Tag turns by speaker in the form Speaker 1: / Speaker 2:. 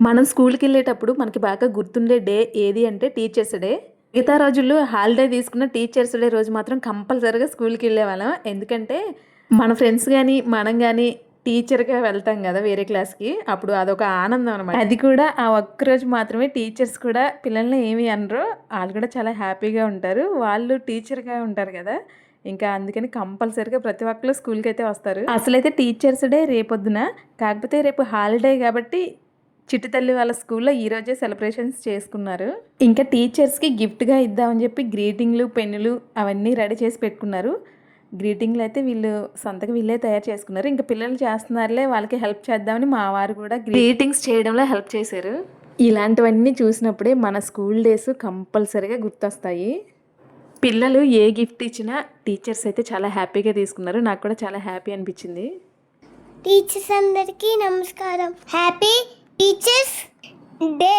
Speaker 1: మనం స్కూల్కి వెళ్ళేటప్పుడు మనకి బాగా గుర్తుండే డే ఏది అంటే టీచర్స్ డే. మిగతా రోజుల్లో హాలిడే తీసుకున్న టీచర్స్ డే రోజు మాత్రం కంపల్సరీగా స్కూల్కి వెళ్ళేవాళ్ళం. ఎందుకంటే మన ఫ్రెండ్స్ కానీ మనం కానీ టీచర్గా వెళ్తాం కదా వేరే క్లాస్కి. అప్పుడు అదొక ఆనందం అనమాట అది కూడా ఆ ఒక్క రోజు మాత్రమే టీచర్స్ కూడా పిల్లల్ని ఏమి అనరు. వాళ్ళు కూడా చాలా హ్యాపీగా ఉంటారు. వాళ్ళు టీచర్గా ఉంటారు కదా. ఇంకా అందుకని కంపల్సరీగా ప్రతి ఒక్కరు స్కూల్కి అయితే వస్తారు. అసలైతే టీచర్స్ డే రేపొద్దున. కాకపోతే రేపు హాలిడే కాబట్టి చిట్టి తల్లి వాళ్ళ స్కూల్లో ఈ రోజే సెలబ్రేషన్స్ చేసుకున్నారు. ఇంకా టీచర్స్కి గిఫ్ట్గా ఇద్దామని చెప్పి గ్రీటింగ్లు పెన్నులు అవన్నీ రెడీ చేసి పెట్టుకున్నారు. గ్రీటింగ్లు అయితే వీళ్ళు సొంతగా వీళ్ళే తయారు చేసుకున్నారు. ఇంకా పిల్లలు చేస్తున్నారులే వాళ్ళకి హెల్ప్ చేద్దామని మా వారు కూడా గ్రీటింగ్స్ చేయడంలో హెల్ప్ చేశారు. ఇలాంటివన్నీ చూసినప్పుడే మన స్కూల్ డేస్ కంపల్సరీగా గుర్తొస్తాయి. పిల్లలు ఏ గిఫ్ట్ ఇచ్చినా టీచర్స్ అయితే చాలా హ్యాపీగా తీసుకున్నారు. నాకు కూడా చాలా హ్యాపీ అనిపించింది.
Speaker 2: టీచర్స్ అందరికీ నమస్కారం. Happy teachers day